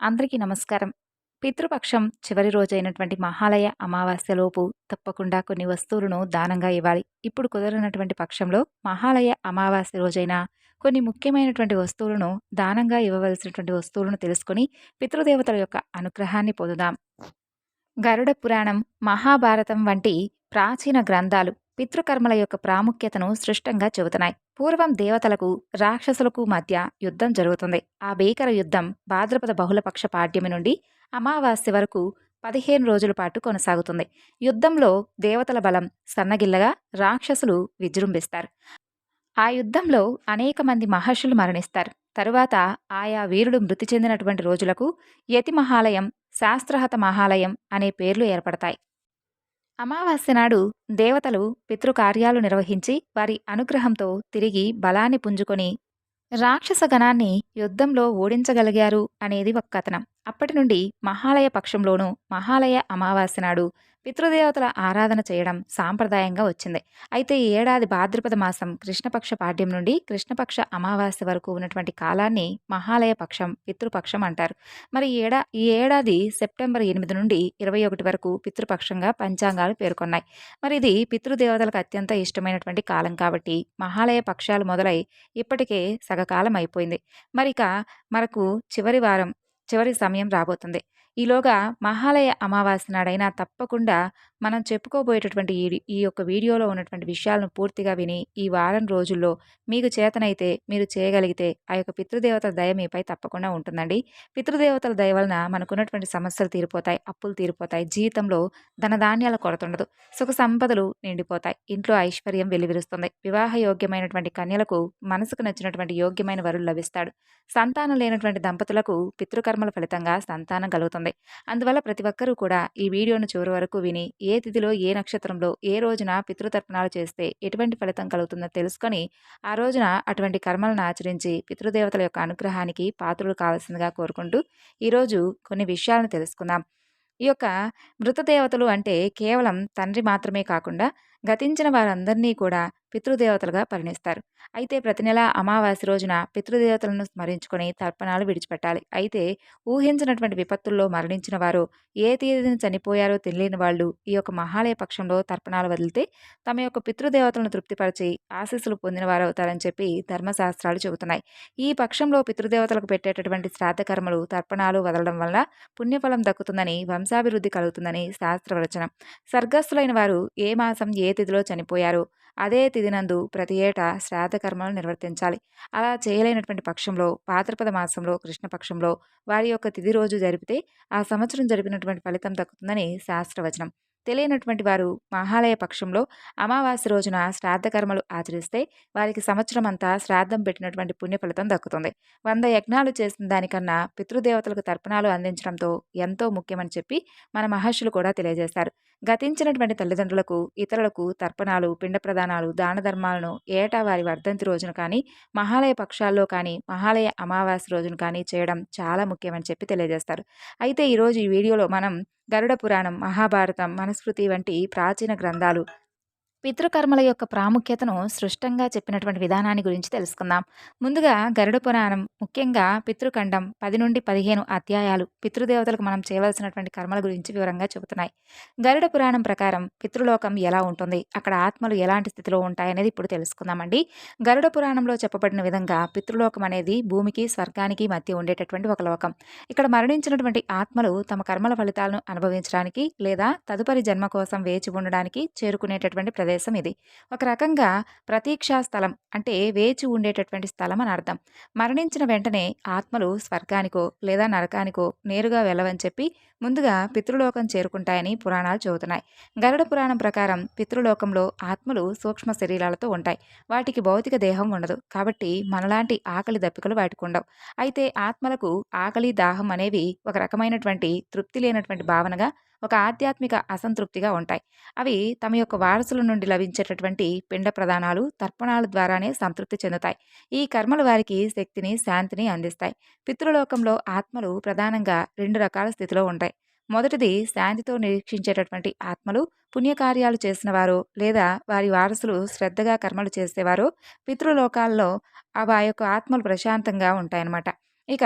అందరికీ నమస్కారం. పితృపక్షం చివరి రోజైనటువంటి మహాలయ అమావాస్యలోపు తప్పకుండా కొన్ని వస్తువులను దానంగా ఇవ్వాలి. ఇప్పుడు కుదరనటువంటి పక్షంలో మహాలయ అమావాస్య రోజైన కొన్ని ముఖ్యమైనటువంటి వస్తువులను దానంగా ఇవ్వవలసినటువంటి వస్తువులను తెలుసుకొని పితృదేవతల యొక్క అనుగ్రహాన్ని పొందుదాం. గరుడ పురాణం మహాభారతం వంటి ప్రాచీన గ్రంథాలు పితృకర్మల యొక్క ప్రాముఖ్యతను సృష్టంగా చెబుతున్నాయి. పూర్వం దేవతలకు రాక్షసులకు మధ్య యుద్ధం జరుగుతుంది. ఆ భీకర యుద్ధం భాద్రపద బహుళపక్ష పాడ్యమి నుండి అమావాస్య వరకు పదిహేను రోజుల పాటు కొనసాగుతుంది. యుద్ధంలో దేవతల బలం సన్నగిల్లగా రాక్షసులు విజృంభిస్తారు. ఆ యుద్ధంలో అనేక మంది మహర్షులు మరణిస్తారు. తరువాత ఆయా వీరుడు మృతి చెందినటువంటి రోజులకు యతి మహాలయం శాస్త్రహత మహాలయం అనే పేర్లు ఏర్పడతాయి. అమావాస్య నాడు దేవతలు పితృకార్యాలు నిర్వహించి వారి అనుగ్రహంతో తిరిగి బలాన్ని పుంజుకొని రాక్షస గణాన్ని యుద్ధంలో ఓడించగలిగారు అనేది ఒక కథనం. అప్పటి నుండి మహాలయ పక్షంలోనూ మహాలయ అమావాస్య నాడు పితృదేవతల ఆరాధన చేయడం సాంప్రదాయంగా వచ్చింది. అయితే ఈ ఏడాది భాద్రపద మాసం కృష్ణపక్ష పాడ్యం నుండి కృష్ణపక్ష అమావాస్య వరకు ఉన్నటువంటి కాలాన్ని మహాలయ పక్షం పితృపక్షం అంటారు. మరి ఏడా ఈ ఏడాది సెప్టెంబర్ ఎనిమిది నుండి ఇరవై ఒకటి వరకు పితృపక్షంగా పంచాంగాలు పేర్కొన్నాయి. మరి ఇది పితృదేవతలకు అత్యంత ఇష్టమైనటువంటి కాలం కాబట్టి మహాలయ పక్షాలు మొదలై ఇప్పటికే సగకాలం అయిపోయింది. మరిక మనకు చివరి వారం చివరి సమయం రాబోతుంది. ఈలోగా మహాలయ అమావాస్య నాడైనా తప్పకుండా మనం చెప్పుకోబోయేటటువంటి ఈ ఈ యొక్క వీడియోలో ఉన్నటువంటి విషయాలను పూర్తిగా విని ఈ వారం రోజుల్లో మీకు చేతనైతే మీరు చేయగలిగితే ఆ యొక్క పితృదేవతల దయ మీపై తప్పకుండా ఉంటుందండి. పితృదేవతల దయ వలన మనకున్నటువంటి సమస్యలు తీరిపోతాయి అప్పులు తీరిపోతాయి జీవితంలో ధనధాన్యాల కొరత ఉండదు సుఖ సంపదలు నిండిపోతాయి ఇంట్లో ఐశ్వర్యం వెలివిరుస్తుంది. వివాహ యోగ్యమైనటువంటి కన్యలకు మనసుకు నచ్చినటువంటి యోగ్యమైన వరులు లభిస్తాడు. సంతానం లేనటువంటి దంపతులకు పితృకర్మల ఫలితంగా సంతానం కలుగుతుంది. అందువల్ల ప్రతి ఒక్కరూ కూడా ఈ వీడియోను చివరి వరకు విని ఏ తిథిలో ఏ నక్షత్రంలో ఏ రోజున పితృతర్పణాలు చేస్తే ఎటువంటి ఫలితం కలుగుతుందో తెలుసుకొని ఆ రోజున అటువంటి కర్మలను ఆచరించి పితృదేవతల యొక్క అనుగ్రహానికి పాత్రులు కావాల్సిందిగా కోరుకుంటూ ఈరోజు కొన్ని విషయాలను తెలుసుకుందాం. ఈ యొక్క మృతదేవతలు అంటే కేవలం తండ్రి మాత్రమే కాకుండా గతించిన వారందరినీ కూడా పితృదేవతలుగా పరిణిస్తారు. అయితే ప్రతి నెల అమావాస్య రోజున పితృదేవతలను స్మరించుకొని తర్పణాలు విడిచిపెట్టాలి. అయితే ఊహించినటువంటి విపత్తుల్లో మరణించిన వారు ఏ తేదీన చనిపోయారో తెలియని వాళ్ళు ఈ యొక్క మహాలయ పక్షంలో తర్పణాలు వదిలితే తమ యొక్క పితృదేవతలను తృప్తిపరిచి ఆశీస్సులు పొందిన వారు అవుతారని చెప్పి ధర్మశాస్త్రాలు చెబుతున్నాయి. ఈ పక్షంలో పితృదేవతలకు పెట్టేటటువంటి శ్రాద్ధకర్మలు తర్పణాలు వదలడం వల్ల పుణ్యఫలం దక్కుతుందని వంశాభివృద్ధి కలుగుతుందని శాస్త్రవచనం సర్గస్థులైన వారు ఏ మాసం ఏ తిథిలో చనిపోయారు. అదే తిథినందు ప్రతి ఏటా శ్రాద్ధకర్మలు నిర్వర్తించాలి. అలా చేయలేనటువంటి పక్షంలో పాత్రపద మాసంలో కృష్ణపక్షంలో వారి యొక్క తిథి రోజు జరిపితే ఆ సంవత్సరం జరిపినటువంటి ఫలితం దక్కుతుందని శాస్త్రవచనం. తెలియనటువంటి వారు మహాలయ పక్షంలో అమావాస్య రోజున శ్రాద్ధ కర్మలు ఆచరిస్తే వారికి సంవత్సరం అంతా శ్రాద్ధం పెట్టినటువంటి పుణ్య ఫలితం దక్కుతుంది. వంద యజ్ఞాలు చేసిన దానికన్నా పితృదేవతలకు తర్పణాలు అందించడంతో ఎంతో ముఖ్యమని చెప్పి మన మహర్షులు కూడా తెలియజేశారు. గతించినటువంటి తల్లిదండ్రులకు ఇతరులకు తర్పణాలు పిండ ప్రదానాలు దాన ధర్మాలను ఏటా వారి వర్ధంతి రోజున కానీ మహాలయ పక్షాల్లో కానీ మహాలయ అమావాస్య రోజున కానీ చేయడం చాలా ముఖ్యమని చెప్పి తెలియజేస్తారు. అయితే ఈరోజు ఈ వీడియోలో మనం గరుడ పురాణం మహాభారతం మనస్మృతి వంటి ప్రాచీన గ్రంథాలు పితృకర్మల యొక్క ప్రాముఖ్యతను సృష్టంగా చెప్పినటువంటి విధానాన్ని గురించి తెలుసుకుందాం. ముందుగా గరుడ పురాణం ముఖ్యంగా పితృఖండం పది నుండి పదిహేను అధ్యాయాలు పితృదేవతలకు మనం చేయవలసినటువంటి కర్మల గురించి వివరంగా చెబుతున్నాయి. గరుడ పురాణం ప్రకారం పితృలోకం ఎలా ఉంటుంది అక్కడ ఆత్మలు ఎలాంటి స్థితిలో ఉంటాయనేది ఇప్పుడు తెలుసుకుందామండి. గరుడ పురాణంలో చెప్పబడిన విధంగా పితృలోకం అనేది భూమికి స్వర్గానికి మధ్య ఉండేటటువంటి ఒక లోకం. ఇక్కడ మరణించినటువంటి ఆత్మలు తమ కర్మల ఫలితాలను అనుభవించడానికి లేదా తదుపరి జన్మ కోసం వేచి ఉండడానికి చేరుకునేటటువంటి ప్రదేశం ప్రదేశం ఇది. ఒక రకంగా ప్రతీక్షా స్థలం అంటే వేచి ఉండేటటువంటి స్థలం అని అర్థం. మరణించిన వెంటనే ఆత్మలు స్వర్గానికో లేదా నరకానికో నేరుగా వెళ్ళవని చెప్పి ముందుగా పితృలోకం చేరుకుంటాయని పురాణాలు చెబుతున్నాయి. గరుడ పురాణం ప్రకారం పితృలోకంలో ఆత్మలు సూక్ష్మ శరీరాలతో ఉంటాయి. వాటికి భౌతిక దేహం ఉండదు. కాబట్టి మనలాంటి ఆకలి దప్పికలు వాటికి ఉండవు. అయితే ఆత్మలకు ఆకలి దాహం అనేవి ఒక రకమైనటువంటి తృప్తి లేనటువంటి భావనగా ఒక ఆధ్యాత్మిక అసంతృప్తిగా ఉంటాయి. అవి తమ యొక్క వారసుల నుండి లభించేటటువంటి పిండ ప్రదానాలు తర్పణాల ద్వారానే సంతృప్తి చెందుతాయి. ఈ కర్మలు వారికి శక్తిని శాంతిని అందిస్తాయి. పితృలోకంలో ఆత్మలు ప్రధానంగా రెండు రకాల స్థితిలో ఉంటాయి. మొదటిది శాంతితో నిరీక్షించేటటువంటి ఆత్మలు పుణ్యకార్యాలు చేసిన వారు లేదా వారి వారసులు శ్రద్ధగా కర్మలు చేసేవారు పితృలోకాల్లో ఆ యొక్క ఆత్మలు ప్రశాంతంగా ఉంటాయన్నమాట. ఇక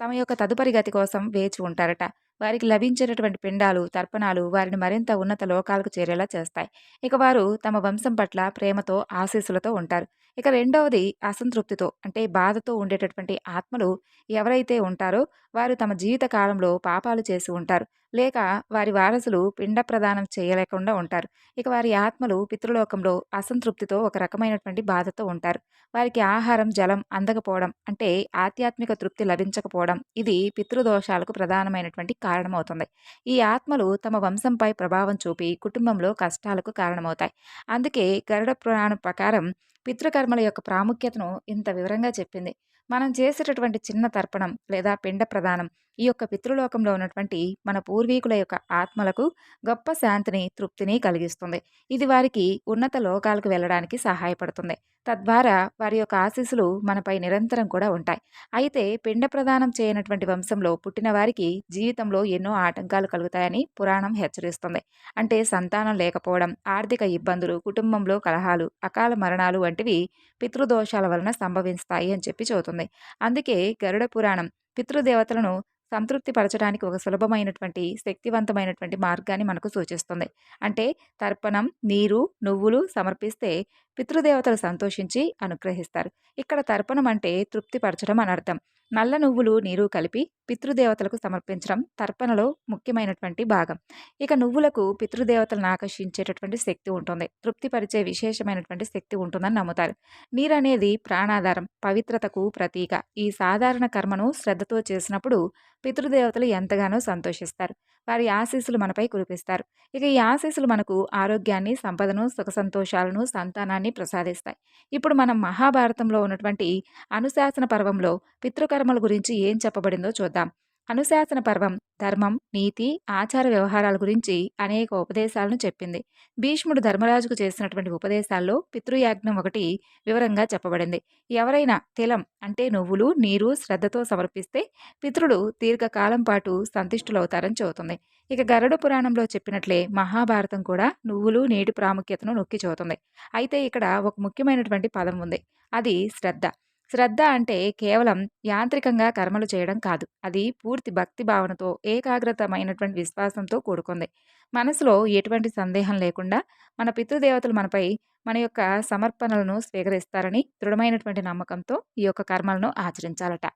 తమ యొక్క తదుపరి గతి కోసం వేచి ఉంటారట. వారికి లభించేటటువంటి పిండాలు తర్పణాలు వారిని మరింత ఉన్నత లోకాలకు చేరేలా చేస్తాయి. ఇక వారు తమ వంశం పట్ల ప్రేమతో ఆశీస్సులతో ఉంటారు. ఇక రెండవది అసంతృప్తితో అంటే బాధతో ఉండేటటువంటి ఆత్మలు ఎవరైతే ఉంటారో వారు తమ జీవిత కాలంలో పాపాలు చేసి ఉంటారు. లేక వారి వారసులు పిండ ప్రదానం చేయలేకుండా ఉంటారు. ఇక వారి ఆత్మలు పితృలోకంలో అసంతృప్తితో ఒక రకమైనటువంటి బాధతో ఉంటారు. వారికి ఆహారం జలం అందకపోవడం అంటే ఆధ్యాత్మిక తృప్తి లభించకపోవడం ఇది పితృదోషాలకు ప్రధానమైనటువంటి కారణమవుతుంది. ఈ ఆత్మలు తమ వంశంపై ప్రభావం చూపి కుటుంబంలో కష్టాలకు కారణమవుతాయి. అందుకే గరుడ పురాణం ప్రకారం పితృకర్మల యొక్క ప్రాముఖ్యతను ఇంత వివరంగా చెప్పింది. మనం చేసేటటువంటి చిన్న తర్పణం లేదా పిండ ప్రదానం ఈ యొక్క పితృలోకంలో ఉన్నటువంటి మన పూర్వీకుల యొక్క ఆత్మలకు గొప్ప శాంతిని తృప్తిని కలిగిస్తుంది. ఇది వారికి ఉన్నత లోకాలకు వెళ్ళడానికి సహాయపడుతుంది. తద్వారా వారి యొక్క ఆశీస్సులు మనపై నిరంతరం కూడా ఉంటాయి. అయితే పిండ ప్రదానం చేయనటువంటి వంశంలో పుట్టిన వారికి జీవితంలో ఎన్నో ఆటంకాలు కలుగుతాయని పురాణం హెచ్చరిస్తుంది. అంటే సంతానం లేకపోవడం ఆర్థిక ఇబ్బందులు కుటుంబంలో కలహాలు అకాల మరణాలు వంటివి పితృదోషాల వలన సంభవిస్తాయి అని చెప్పి చెబుతుంది. అందుకే గరుడ పురాణం పితృదేవతలను సంతృప్తి పరచడానికి ఒక సులభమైనటువంటి శక్తివంతమైనటువంటి మార్గాన్ని మనకు సూచిస్తుంది. అంటే తర్పణం నీరు నువ్వులు సమర్పిస్తే పితృదేవతలు సంతోషించి అనుగ్రహిస్తారు. ఇక్కడ తర్పణం అంటే తృప్తిపరచడం అని అర్థం నల్ల నువ్వులు నీరు కలిపి పితృదేవతలకు సమర్పించడం తర్పణలో ముఖ్యమైనటువంటి భాగం. ఇక నువ్వులకు పితృదేవతలను ఆకర్షించేటటువంటి శక్తి ఉంటుంది. తృప్తిపరిచే విశేషమైనటువంటి శక్తి ఉంటుందని నమ్ముతారు. నీరు అనేది ప్రాణాధారం పవిత్రతకు ప్రతీక. ఈ సాధారణ కర్మను శ్రద్ధతో చేసినప్పుడు పితృదేవతలు ఎంతగానో సంతోషిస్తారు. వారి ఆశీస్సులు మనపై కురిపిస్తారు. ఇక ఈ ఆశీస్సులు మనకు ఆరోగ్యాన్ని సంపదను సుఖ సంతోషాలను సంతానాన్ని ప్రసాదిస్తాయి. ఇప్పుడు మనం మహాభారతంలో ఉన్నటువంటి అనుశాసన పర్వంలో పితృకర్మల గురించి ఏం చెప్పబడిందో చూద్దాం. అనుశాసన పర్వం ధర్మం నీతి ఆచార వ్యవహారాల గురించి అనేక ఉపదేశాలను చెప్పింది. భీష్ముడు ధర్మరాజుకు చేసినటువంటి ఉపదేశాల్లో పితృయాజ్ఞం ఒకటి వివరంగా చెప్పబడింది. ఎవరైనా తిలం అంటే నువ్వులు నీరు శ్రద్ధతో సమర్పిస్తే పితృడు దీర్ఘకాలం పాటు సంతుష్టులవుతారని చెబుతుంది. ఇక గరుడ పురాణంలో చెప్పినట్లే మహాభారతం కూడా నువ్వులు నీటి ప్రాముఖ్యతను నొక్కి చూతుంది అయితే ఇక్కడ ఒక ముఖ్యమైనటువంటి పదం ఉంది. అది శ్రద్ధ. శ్రద్ధ అంటే కేవలం యాంత్రికంగా కర్మలు చేయడం కాదు. అది పూర్తి భక్తి భావనతో ఏకాగ్రతమైనటువంటి విశ్వాసంతో కూడుకుంది. మనసులో ఎటువంటి సందేహం లేకుండా మన పితృదేవతలు మనపై మన యొక్క సమర్పణలను స్వీకరిస్తారని దృఢమైనటువంటి నమ్మకంతో ఈ యొక్క కర్మలను ఆచరించాలట.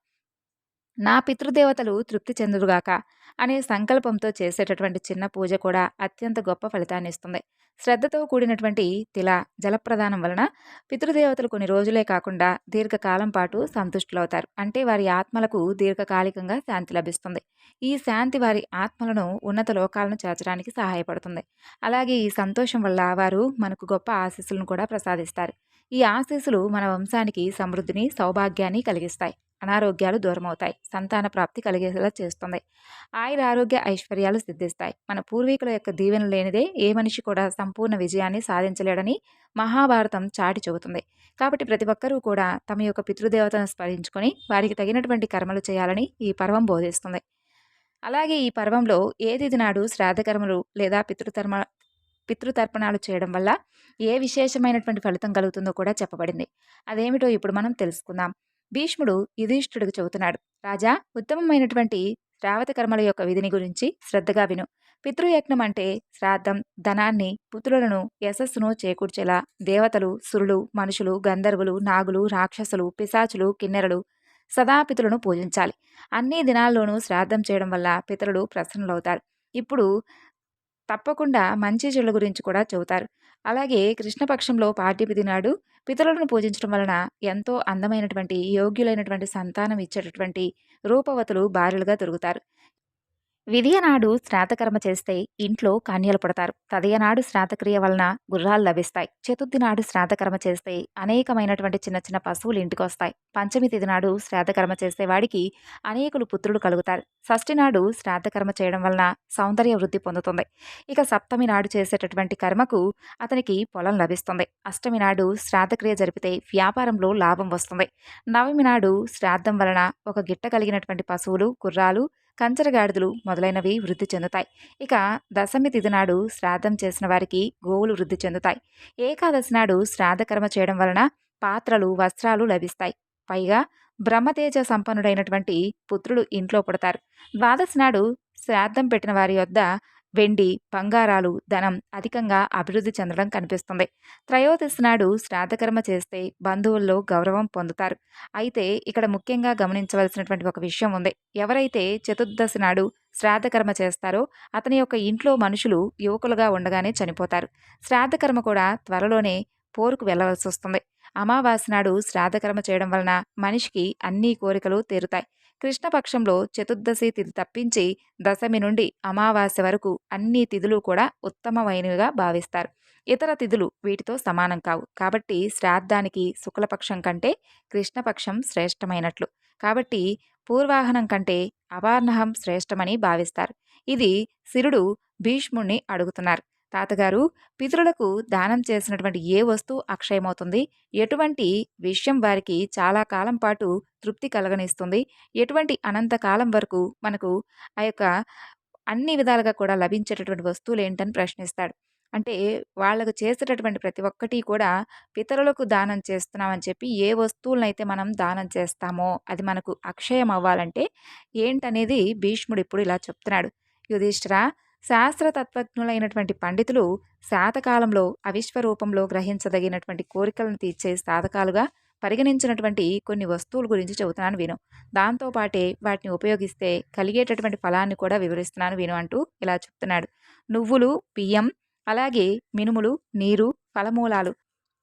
నా పితృదేవతలు తృప్తి చెందురుగాక అనే సంకల్పంతో చేసేటటువంటి చిన్న పూజ కూడా అత్యంత గొప్ప ఫలితాన్ని ఇస్తుంది. శ్రద్ధతో కూడినటువంటి తిల జలప్రదానం వలన పితృదేవతలు కొన్ని రోజులే కాకుండా దీర్ఘకాలం పాటు సంతుష్టులవుతారు. అంటే వారి ఆత్మలకు దీర్ఘకాలికంగా శాంతి లభిస్తుంది. ఈ శాంతి వారి ఆత్మలను ఉన్నత లోకాలను చేర్చడానికి సహాయపడుతుంది. అలాగే ఈ సంతోషం వల్ల వారు మనకు గొప్ప ఆశీస్సులను కూడా ప్రసాదిస్తారు. ఈ ఆశీస్సులు మన వంశానికి సమృద్ధిని సౌభాగ్యాన్ని కలిగిస్తాయి. అనారోగ్యాలు దూరమవుతాయి. సంతాన ప్రాప్తి కలిగేలా చేస్తుంది. ఆయుర ఆరోగ్య ఐశ్వర్యాలు సిద్ధిస్తాయి. మన పూర్వీకుల యొక్క దీవెన లేనిదే ఏ మనిషి కూడా సంపూర్ణ విజయాన్ని సాధించలేడని మహాభారతం చాటి చెబుతుంది. కాబట్టి ప్రతి ఒక్కరూ కూడా తమ యొక్క పితృదేవతను స్మరించుకొని వారికి తగినటువంటి కర్మలు చేయాలని ఈ పర్వం బోధిస్తుంది. అలాగే ఈ పర్వంలో ఏది నాడు శ్రాద్ధకర్మలు లేదా పితృతర్మ పితృతర్పణాలు చేయడం వల్ల ఏ విశేషమైనటువంటి ఫలితం కలుగుతుందో కూడా చెప్పబడింది. అదేమిటో ఇప్పుడు మనం తెలుసుకుందాం. భీష్ముడు యుధిష్ఠుడికి చెబుతున్నాడు రాజా ఉత్తమమైనటువంటి శ్రావత కర్మల యొక్క విధిని గురించి శ్రద్ధగా విను. పితృయజ్ఞం అంటే శ్రాద్ధం ధనాన్ని పుత్రులను యశస్సును చేకూర్చేలా దేవతలు సురులు మనుషులు గంధర్వులు నాగులు రాక్షసులు పిశాచులు కిన్నెరలు సదాపితులను పూజించాలి. అన్ని దినాల్లోనూ శ్రాద్ధం చేయడం వల్ల పితరులు ప్రసన్నులవుతారు. ఇప్పుడు తప్పకుండా మంచి చెడుల గురించి కూడా చెబుతారు. అలాగే కృష్ణపక్షంలో పాడ్యమిది నాడు పితరులను పూజించడం వలన ఎంతో అందమైనటువంటి యోగ్యులైనటువంటి సంతానం ఇచ్చేటటువంటి రూపవతులు భార్యలుగా దొరుకుతారు. విధియనాడు శ్రాతకర్మ చేస్తే ఇంట్లో కాన్యలు పుడతారు. తదయనాడు శ్రాతక్రియ వలన గుర్రాలు లభిస్తాయి. చతుర్థి నాడు శ్రాతకర్మ చేస్తే అనేకమైనటువంటి చిన్న చిన్న పశువులు ఇంటికి వస్తాయి పంచమి తిథి నాడు శ్రాతకర్మ చేసే వాడికి అనేకులు పుత్రులు కలుగుతారు. షష్ఠి నాడు శ్రాతకర్మ చేయడం వలన సౌందర్య వృద్ధి పొందుతుంది. ఇక సప్తమి నాడు చేసేటటువంటి కర్మకు అతనికి పొలం లభిస్తుంది. అష్టమి నాడు శ్రాతక్రియ జరిపితే వ్యాపారంలో లాభం వస్తుంది. నవమి నాడు శ్రాద్ధం వలన ఒక గిట్ట కలిగినటువంటి పశువులు గుర్రాలు కంచరగాడిదలు మొదలైనవి వృద్ధి చెందుతాయి. ఇక దశమి తిథి నాడు శ్రాద్ధం చేసిన వారికి గోవులు వృద్ధి చెందుతాయి. ఏకాదశి నాడు శ్రాద్ధకర్మ చేయడం వలన పాత్రలు వస్త్రాలు లభిస్తాయి. పైగా బ్రహ్మతేజ సంపన్నుడైనటువంటి పుత్రుడు ఇంట్లో పుడతారు. ద్వాదశి నాడు శ్రాద్ధం పెట్టిన వారి యొద్ద వెండి బంగారాలు ధనం అధికంగా అభివృద్ధి చెందడం కనిపిస్తుంది. త్రయోదశి నాడు శ్రాద్ధకర్మ చేస్తే బంధువుల్లో గౌరవం పొందుతారు. అయితే ఇక్కడ ముఖ్యంగా గమనించవలసినటువంటి ఒక విషయం ఉంది. ఎవరైతే చతుర్దశి నాడు శ్రాద్ధకర్మ చేస్తారో అతని యొక్క ఇంట్లో మనుషులు యువకులుగా ఉండగానే చనిపోతారు. శ్రాద్ధకర్మ కూడా త్వరలోనే పోరుకు వెళ్ళవలసి వస్తుంది. అమావాస్య నాడు శ్రాద్ధకర్మ చేయడం వలన మనిషికి అన్ని కోరికలు తీరుతాయి. కృష్ణపక్షంలో చతుర్దశి తిథి తప్పించి దశమి నుండి అమావాస్య వరకు అన్ని తిథులు కూడా ఉత్తమమైనవిగా భావిస్తారు. ఇతర తిథులు వీటితో సమానం కావు. కాబట్టి శ్రాద్ధానికి శుక్లపక్షం కంటే కృష్ణపక్షం శ్రేష్టమైనట్లు. కాబట్టి పూర్వాహనం కంటే అవార్ణహం శ్రేష్టమని భావిస్తారు. ఇది శిరుడు భీష్ముణ్ణి అడుగుతున్నారు. తాతగారు పితరులకు దానం చేసినటువంటి ఏ వస్తువు అక్షయమవుతుంది? ఎటువంటి విషయం వారికి చాలా కాలం పాటు తృప్తి కలగనిస్తుంది. ఎటువంటి అనంతకాలం వరకు మనకు ఆ యొక్క అన్ని విధాలుగా కూడా లభించేటటువంటి వస్తువులు ఏంటని ప్రశ్నిస్తాడు. అంటే వాళ్ళకు చేసేటటువంటి ప్రతి ఒక్కటి కూడా పితరులకు దానం చేస్తున్నామని చెప్పి ఏ వస్తువులనైతే మనం దానం చేస్తామో అది మనకు అక్షయం అవ్వాలంటే ఏంటనేది భీష్ముడు ఇప్పుడు ఇలా చెప్తున్నాడు. యుధిష్ఠిర శాస్త్రతత్వజ్ఞులైనటువంటి పండితులు శాతకాలంలో అవిశ్వరూపంలో గ్రహించదగినటువంటి కోరికలను తీర్చే సాధకాలుగా పరిగణించినటువంటి కొన్ని వస్తువుల గురించి చెబుతున్నాను విను. దాంతోపాటే వాటిని ఉపయోగిస్తే కలిగేటటువంటి ఫలాన్ని కూడా వివరిస్తున్నాను విను అంటూ ఇలా చెప్తున్నాడు. నువ్వులు బియ్యం అలాగే మినుములు నీరు ఫలమూలాలు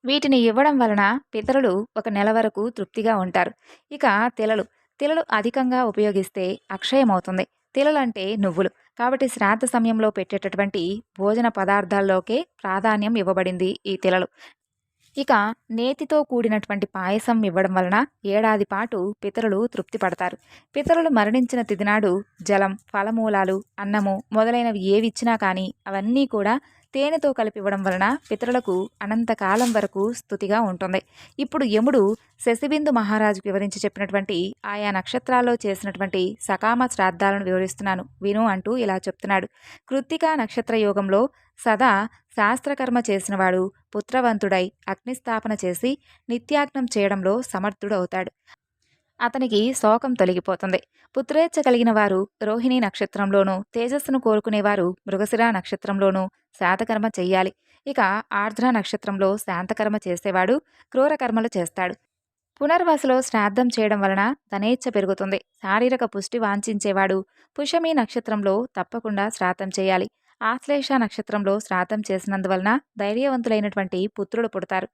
వీటిని ఇవ్వడం వలన పితరులు ఒక నెల వరకు తృప్తిగా ఉంటారు. ఇక తిలలు. తిలలు అధికంగా ఉపయోగిస్తే అక్షయమవుతుంది. తిలలంటే నువ్వులు. కాబట్టి శ్రాద్ధ సమయంలో పెట్టేటటువంటి భోజన పదార్థాల్లోకే ప్రాధాన్యం ఇవ్వబడింది ఈ తిలలు. ఇక నేతితో కూడినటువంటి పాయసం ఇవ్వడం వలన ఏడాది పాటు పితరులు తృప్తి పడతారు పితరులు మరణించిన తిదినాడు జలం ఫలమూలాలు అన్నము మొదలైనవి ఏవి ఇచ్చినా కానీ అవన్నీ కూడా తేనెతో కలిపి ఇవ్వడం వలన పితరులకు అనంతకాలం వరకు స్థుతిగా ఉంటుంది. ఇప్పుడు యముడు శశిబిందు మహారాజుకు వివరించి చెప్పినటువంటి ఆయా నక్షత్రాల్లో చేసినటువంటి సకామ శ్రాద్ధాలను వివరిస్తున్నాను. విను అంటూ ఇలా చెప్తున్నాడు. కృత్తికా నక్షత్ర యోగంలో సదా శాస్త్రకర్మ చేసినవాడు పుత్రవంతుడై అగ్నిస్థాపన చేసి నిత్యాగ్నం చేయడంలో సమర్థుడవుతాడు. అతనికి శోకం తొలగిపోతుంది. పుత్రేచ్ఛ కలిగిన వారు రోహిణి నక్షత్రంలోనూ తేజస్సును కోరుకునేవారు మృగశిర నక్షత్రంలోనూ శాతకర్మ చెయ్యాలి. ఇక ఆర్ద్ర నక్షత్రంలో శాంతకర్మ చేసేవాడు క్రూరకర్మలు చేస్తాడు. పునర్వాసలో శ్రాద్ధం చేయడం వలన ధనేచ్ఛ పెరుగుతుంది. శారీరక పుష్టి వాంఛించేవాడు పుషమి నక్షత్రంలో తప్పకుండా శ్రాద్ధం చేయాలి. ఆశ్లేష నక్షత్రంలో శ్రాద్ధం చేసినందువలన ధైర్యవంతులైనటువంటి పుత్రుడు పుడతారు.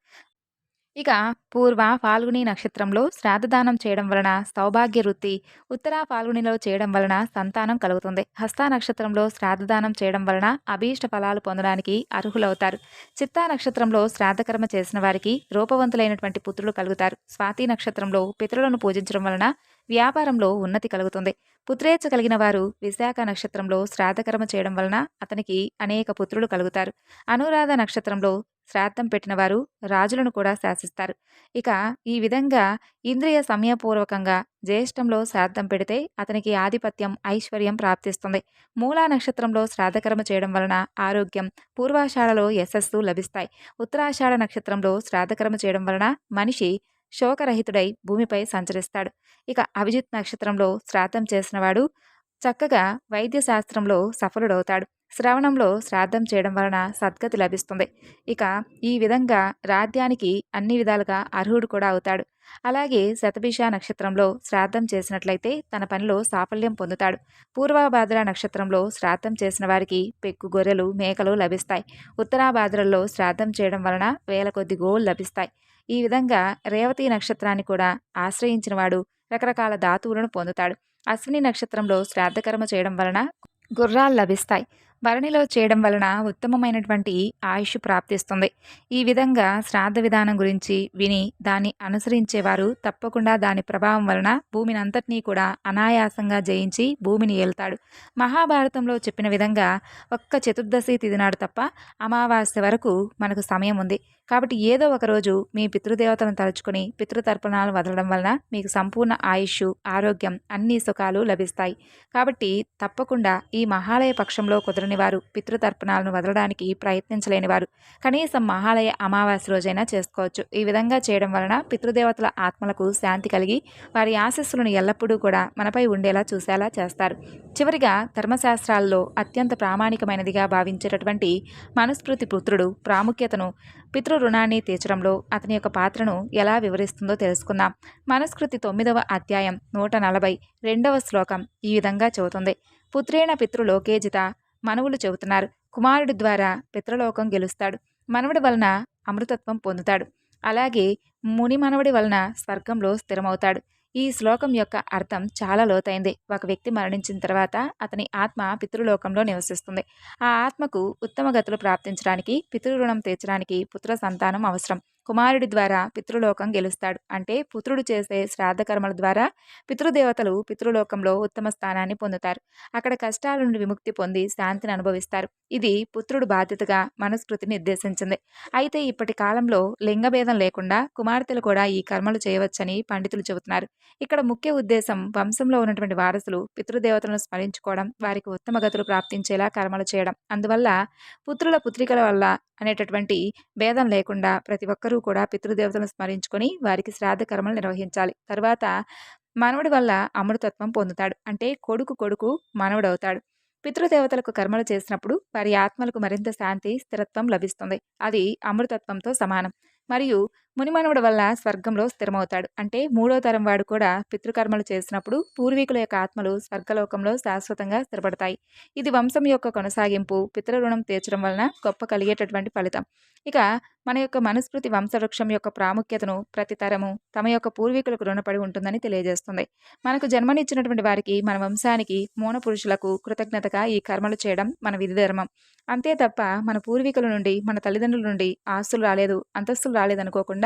ఇక పూర్వ ఫాల్గుని నక్షత్రంలో శ్రాద్ధదానం చేయడం వలన సౌభాగ్య వృత్తి ఉత్తర ఫాల్గునిలో చేయడం వలన సంతానం కలుగుతుంది. హస్త నక్షత్రంలో శ్రాద్ధదానం చేయడం వలన అభీష్ట ఫలాలు పొందడానికి అర్హులవుతారు. చిత్తా నక్షత్రంలో శ్రాద్ధకర్మ చేసిన వారికి రూపవంతులైనటువంటి పుత్రులు కలుగుతారు. స్వాతి నక్షత్రంలో పితరులను పూజించడం వలన వ్యాపారంలో ఉన్నతి కలుగుతుంది. పుత్రేచ్ఛ కలిగిన వారు విశాఖ నక్షత్రంలో శ్రాద్ధకర్మ చేయడం వలన అతనికి అనేక పుత్రులు కలుగుతారు. అనురాధ నక్షత్రంలో శ్రాద్ధం పెట్టిన వారు రాజులను కూడా శాసిస్తారు. ఇక ఈ విధంగా ఇంద్రియ సమయపూర్వకంగా జ్యేష్టంలో శ్రాద్ధం పెడితే అతనికి ఆధిపత్యం ఐశ్వర్యం ప్రాప్తిస్తుంది. మూలా నక్షత్రంలో శ్రాద్ధకర్మ చేయడం వలన ఆరోగ్యం పూర్వాషాఢలో యశస్సు లభిస్తాయి. ఉత్తరాషాఢ నక్షత్రంలో శ్రాద్ధకర్మ చేయడం వలన మనిషి శోకరహితుడై భూమిపై సంచరిస్తాడు. ఇక అభిజిత్ నక్షత్రంలో శ్రాద్ధం చేసినవాడు చక్కగా వైద్య శాస్త్రంలో సఫలుడవుతాడు. శ్రవణంలో శ్రాద్ధం చేయడం వలన సద్గతి లభిస్తుంది. ఇక ఈ విధంగా రాధ్యానికి అన్ని విధాలుగా అర్హుడు కూడా అవుతాడు. అలాగే శతభిష నక్షత్రంలో శ్రాద్ధం చేసినట్లయితే తన పనిలో సాఫల్యం పొందుతాడు. పూర్వభాద్ర నక్షత్రంలో శ్రాద్ధం చేసిన వారికి పెక్కు గొర్రెలు మేకలు లభిస్తాయి. ఉత్తరాభాద్రలో శ్రాద్ధం చేయడం వలన వేల కొద్ది గోవులు లభిస్తాయి. ఈ విధంగా రేవతి నక్షత్రాన్ని కూడా ఆశ్రయించినవాడు రకరకాల ధాతువులను పొందుతాడు. అశ్విని నక్షత్రంలో శ్రాద్ధకర్మ చేయడం వలన గుర్రాలు లభిస్తాయి. భరణిలో చేయడం వలన ఉత్తమమైనటువంటి ఆయుష్ ప్రాప్తిస్తుంది. ఈ విధంగా శ్రాద్ధ విధానం గురించి విని దాన్ని అనుసరించేవారు తప్పకుండా దాని ప్రభావం వలన భూమిని అంతటినీ కూడా అనాయాసంగా జయించి భూమిని ఏలుతాడు. మహాభారతంలో చెప్పిన విధంగా ఒక్క చతుర్దశి తిదినాడు తప్ప అమావాస్య వరకు మనకు సమయం ఉంది. కాబట్టి ఏదో ఒకరోజు మీ పితృదేవతలను తలుచుకుని పితృతర్పణాలు వదలడం వలన మీకు సంపూర్ణ ఆయుష్ ఆరోగ్యం అన్ని సుఖాలు లభిస్తాయి. కాబట్టి తప్పకుండా ఈ మహాలయ పక్షంలో కుదరని వారు పితృతర్పణాలను వదలడానికి ప్రయత్నించలేని వారు కనీసం మహాలయ అమావాస్య రోజైనా చేసుకోవచ్చు. ఈ విధంగా చేయడం వలన పితృదేవతల ఆత్మలకు శాంతి కలిగి వారి ఆశస్సులను ఎల్లప్పుడూ కూడా మనపై ఉండేలా చూసేలా చేస్తారు. చివరిగా ధర్మశాస్త్రాల్లో అత్యంత ప్రామాణికమైనదిగా భావించేటటువంటి మనుస్మృతి పుత్రుడు ప్రాముఖ్యతను పితృ రుణాన్ని తీర్చడంలో అతని యొక్క పాత్రను ఎలా వివరిస్తుందో తెలుసుకుందాం. మనుస్కృతి తొమ్మిదవ అధ్యాయం నూట నలభై రెండవ శ్లోకం ఈ విధంగా చెబుతుంది. పుత్రేణ పితృలోకేజిత మనవులు చెబుతున్నారు. కుమారుడి ద్వారా పితృలోకం గెలుస్తాడు. మనవడి వలన అమృతత్వం పొందుతాడు. అలాగే ముని మనవడి వలన స్వర్గంలో స్థిరమవుతాడు. ఈ శ్లోకం యొక్క అర్థం చాలా లోతైంది. ఒక వ్యక్తి మరణించిన తర్వాత అతని ఆత్మ పితృలోకంలో నివసిస్తుంది. ఆ ఆత్మకు ఉత్తమ గతులు ప్రాప్తించడానికి పితృరుణం తీర్చడానికి పుత్ర సంతానం అవసరం. కుమారుడి ద్వారా పితృలోకం గెలుస్తాడు. అంటే పుత్రుడు చేసే శ్రాద్ధ కర్మల ద్వారా పితృదేవతలు పితృలోకంలో ఉత్తమ స్థానాన్ని పొందుతారు. అక్కడ కష్టాల నుండి విముక్తి పొంది శాంతిని అనుభవిస్తారు. ఇది పుత్రుడు బాధ్యతగా మనుస్మృతి నిర్దేశించింది. అయితే ఇప్పటి కాలంలో లింగభేదం లేకుండా కుమార్తెలు కూడా ఈ కర్మలు చేయవచ్చని పండితులు చెబుతున్నారు. ఇక్కడ ముఖ్య ఉద్దేశం వంశంలో ఉన్నటువంటి వారసులు పితృదేవతలను స్మరించుకోవడం వారికి ఉత్తమ గతులు ప్రాప్తించేలా కర్మలు చేయడం. అందువల్ల పుత్రుల పుత్రికల వల్ల అనేటటువంటి భేదం లేకుండా ప్రతి ఒక్కరూ కూడా పితృదేవతలను స్మరించుకొని వారికి శ్రాద్ధ కర్మలు నిర్వహించాలి. తర్వాత మనవడి వల్ల అమృతత్వం పొందుతాడు. అంటే కొడుకు కొడుకు మనవడవుతాడు. పితృదేవతలకు కర్మలు చేసినప్పుడు వారి ఆత్మలకు మరింత శాంతి స్థిరత్వం లభిస్తుంది. అది అమృతత్వంతో సమానం. మరియు మునిమానవుడు వల్ల స్వర్గంలో స్థిరమవుతాడు. అంటే మూడో తరం వాడు కూడా పితృకర్మలు చేసినప్పుడు పూర్వీకుల యొక్క ఆత్మలు స్వర్గలోకంలో శాశ్వతంగా స్థిరపడతాయి. ఇది వంశం యొక్క కొనసాగింపు పితృరుణం తీర్చడం వలన గొప్ప కలిగేటటువంటి ఫలితం. ఇక మన యొక్క మనుస్మృతి వంశవృక్షం యొక్క ప్రాముఖ్యతను ప్రతి తరము తమ యొక్క పూర్వీకులకు రుణపడి ఉంటుందని తెలియజేస్తుంది. మనకు జన్మనిచ్చినటువంటి వారికి మన వంశానికి మూన పురుషులకు కృతజ్ఞతగా ఈ కర్మలు చేయడం మన విధి ధర్మం. అంతే తప్ప మన పూర్వీకుల నుండి మన తల్లిదండ్రుల నుండి ఆస్తులు రాలేదు అంతస్తులు రాలేదనుకోకుండా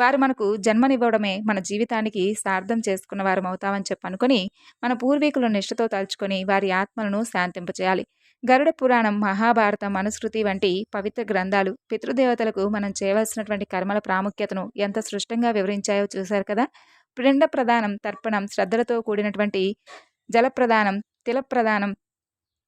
వారు మనకు జన్మనివ్వడమే మన జీవితానికి సార్థం చేసుకున్న వారం అవుతామని చెప్పి అనుకుని మన పూర్వీకులు నిష్ఠతో తలుచుకొని వారి ఆత్మలను శాంతింపచేయాలి. గరుడ పురాణం మహాభారతం అనుస్మృతి వంటి పవిత్ర గ్రంథాలు పితృదేవతలకు మనం చేయవలసినటువంటి కర్మల ప్రాముఖ్యతను ఎంత సృష్టంగా వివరించాయో చూశారు కదా? పిండ ప్రదానం తర్పణం శ్రద్ధలతో కూడినటువంటి జలప్రదానం తిలప్రదానం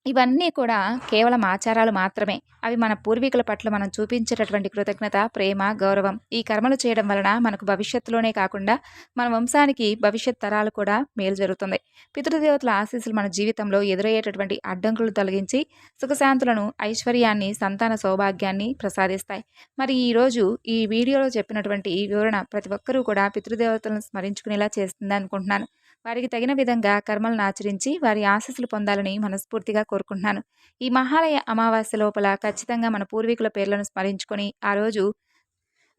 ఇవన్నీ కూడా కేవలం ఆచారాలు మాత్రమే. అవి మన పూర్వీకుల పట్ల మనం చూపించేటటువంటి కృతజ్ఞత ప్రేమ గౌరవం ఈ కర్మలు చేయడం వలన మనకు భవిష్యత్తులోనే కాకుండా మన వంశానికి భవిష్యత్ తరాలు కూడా మేలు జరుగుతుంది. పితృదేవతల ఆశీస్సులు మన జీవితంలో ఎదురయ్యేటటువంటి అడ్డంకులు తొలగించి సుఖశాంతులను ఐశ్వర్యాన్ని సంతాన సౌభాగ్యాన్ని ప్రసాదిస్తాయి. మరి ఈరోజు ఈ వీడియోలో చెప్పినటువంటి ఈ వివరణ ప్రతి ఒక్కరూ కూడా పితృదేవతలను స్మరించుకునేలా చేస్తుంది అనుకుంటున్నాను వారికి తగిన విధంగా కర్మలను ఆచరించి వారి ఆశస్సులు పొందాలని మనస్ఫూర్తిగా కోరుకుంటున్నాను. ఈ మహాలయ అమావాస్య లోపల ఖచ్చితంగా మన పూర్వీకుల పేర్లను స్మరించుకొని ఆ రోజు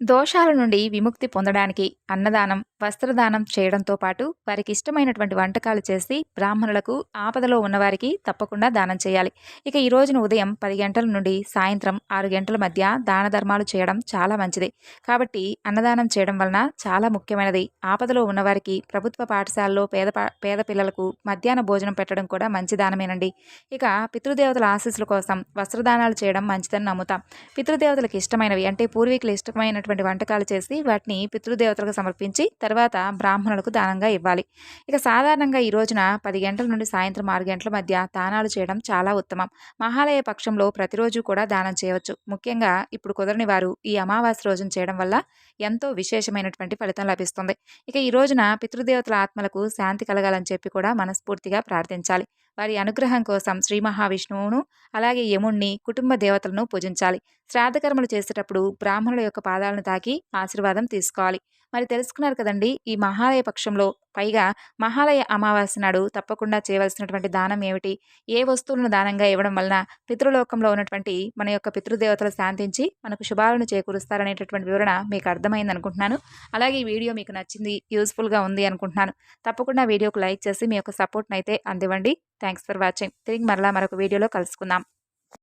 దోషాల నుండి విముక్తి పొందడానికి అన్నదానం వస్త్రదానం చేయడంతో పాటు వారికి ఇష్టమైనటువంటి వంటకాలు చేసి బ్రాహ్మణులకు ఆపదలో ఉన్నవారికి తప్పకుండా దానం చేయాలి. ఇక ఈ రోజున ఉదయం పది గంటల నుండి సాయంత్రం ఆరు గంటల మధ్య దాన ధర్మాలు చేయడం చాలా మంచిది. కాబట్టి అన్నదానం చేయడం వలన చాలా ముఖ్యమైనది. ఆపదలో ఉన్నవారికి ప్రభుత్వ పాఠశాలలో పేద పేద పిల్లలకు మధ్యాహ్న భోజనం పెట్టడం కూడా మంచి దానమేనండి. ఇక పితృదేవతల ఆశీస్సుల కోసం వస్త్రదానాలు చేయడం మంచిదని నమ్ముతాం. పితృదేవతలకు ఇష్టమైనవి అంటే పూర్వీకులు ఇష్టమైనటువంటి చేసినటువంటి వంటకాలు చేసి వాటిని పితృదేవతలకు సమర్పించి తర్వాత బ్రాహ్మణులకు దానంగా ఇవ్వాలి. ఇక సాధారణంగా ఈ రోజున పది గంటల నుండి సాయంత్రం ఆరు గంటల మధ్య దానాలు చేయడం చాలా ఉత్తమం. మహాలయ పక్షంలో ప్రతిరోజు కూడా దానం చేయవచ్చు. ముఖ్యంగా ఇప్పుడు కుదరని వారు ఈ అమావాస్య రోజున చేయడం వల్ల ఎంతో విశేషమైనటువంటి ఫలితం లభిస్తుంది. ఇక ఈ రోజున పితృదేవతల ఆత్మలకు శాంతి కలగాలని చెప్పి కూడా మనస్ఫూర్తిగా ప్రార్థించాలి. వారి అనుగ్రహం కోసం శ్రీ మహావిష్ణువును అలాగే యముణ్ణి కుటుంబ దేవతలను పూజించాలి. శ్రాద్ధకర్మలు చేసేటప్పుడు బ్రాహ్మణుల యొక్క పాదాలను తాకి ఆశీర్వాదం తీసుకోవాలి. మరి తెలుసుకున్నారు కదండి ఈ మహాలయ పక్షంలో పైగా మహాలయ అమావాస్య నాడు తప్పకుండా చేయవలసినటువంటి దానం ఏమిటి? ఏ వస్తువులను దానంగా ఇవ్వడం వలన పితృలోకంలో ఉన్నటువంటి మన యొక్క పితృదేవతలు శాంతించి మనకు శుభాలను చేకూరుస్తారనేటటువంటి వివరణ మీకు అర్థమైంది అనుకుంటున్నాను. అలాగే ఈ వీడియో మీకు నచ్చింది యూస్ఫుల్గా ఉంది అనుకుంటున్నాను. తప్పకుండా వీడియోకు లైక్ చేసి మీ యొక్క సపోర్ట్ని అయితే అందివ్వండి. Thanks for watching. తిరిగి మరలా మరొక వీడియోలో కలుసుకుందాం.